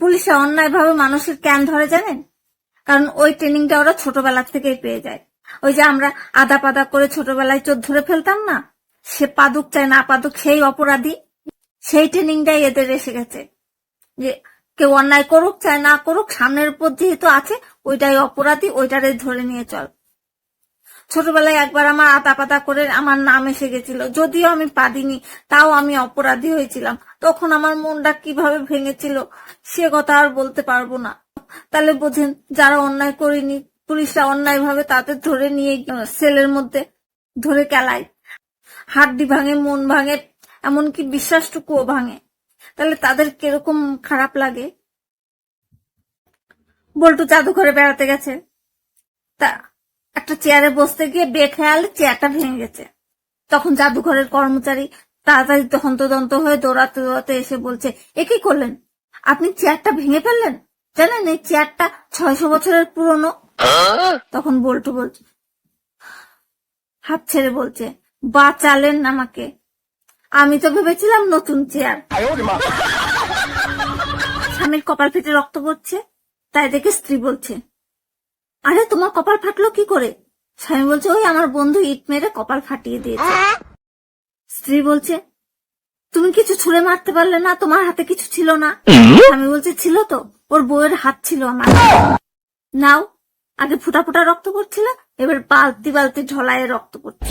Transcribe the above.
পুলিশে অন্যায় ভাবে মানুষের ক্যান ধরে, জানেন? কারণ ওই ট্রেনিংটা ওরা ছোটবেলা থেকেই পেয়ে যায়। ওই যে আমরা আদা পাদা করে ছোটবেলায় চোর ধরে ফেলতাম না? সে পাদুক চায় না পাদুক, সেই অপরাধী। সেই ট্রেনিংটাই এদের এসে গেছে। যে কেউ অন্যায় করুক, চায় না করুক, সামনের উপর যেহেতু আছে, ওইটাই অপরাধী ওইটারে ধরে নিয়ে চল। ছোটবেলায় একবার আমার আতা পাতা করে আমার নাম এসে গেছিল। যদিও আমি পারিনি তাও আমি অপরাধী হয়েছিলাম। তখন আমার মনটা কীভাবে ভেঙেছিল, সে কথা আর বলতে পারব না। তাহলে বোঝেন, যারা অন্যায় করেনি, পুলিশরা অন্যায় ভাবে তাদের ধরে নিয়ে সেলের মধ্যে ধরে কেলায়। হাড্ডি ভাঙে, মন ভাঙে, এমনকি বিশ্বাসটুকুও ভাঙে। তাহলে তাদের কীরকম খারাপ লাগে? বল্টু জাদুঘরে বেড়াতে গেছে। তা একটা চেয়ারে বসতে গিয়ে বেখেয়ালে চেয়ারটা ভেঙে গেছে। তখন জাদুঘরের কর্মচারী তাড়াতাড়ি হন্তদন্ত হয়ে দৌড়াতে দৌড়াতে এসে বলছে, এ কি করলেন? আপনি চেয়ারটা ভেঙে ফেললেন? জানেন এই চেয়ারটা ছয়শো বছরের পুরনো? তখন বল্টু বলছে, হাত ছেড়ে বলছে, বাঁচালেন আমাকে। আমি তো ভেবেছিলাম নতুন চেয়ার স্বামীর কপাল ফেটে রক্ত পড়ছে, তাই দেখে স্ত্রী বলছে আরে, তোমার কপাল ফাটলো কি করে? স্বামী বলছে, ওই আমার বন্ধু ইট মেরে কপাল ফাটিয়ে দিয়েছে। স্ত্রী বলছে, তুমি কিছু ছুড়ে মারতে পারলে না, তোমার হাতে কিছু ছিল না। স্বামী বলছে, ছিল তো, ওর বউয়ের হাত ছিল আমার। নাও, আগে ফুটা ফুটা রক্ত পড়ছিল, এবার বালতি বালতি ঢলায় রক্ত পড়ছে।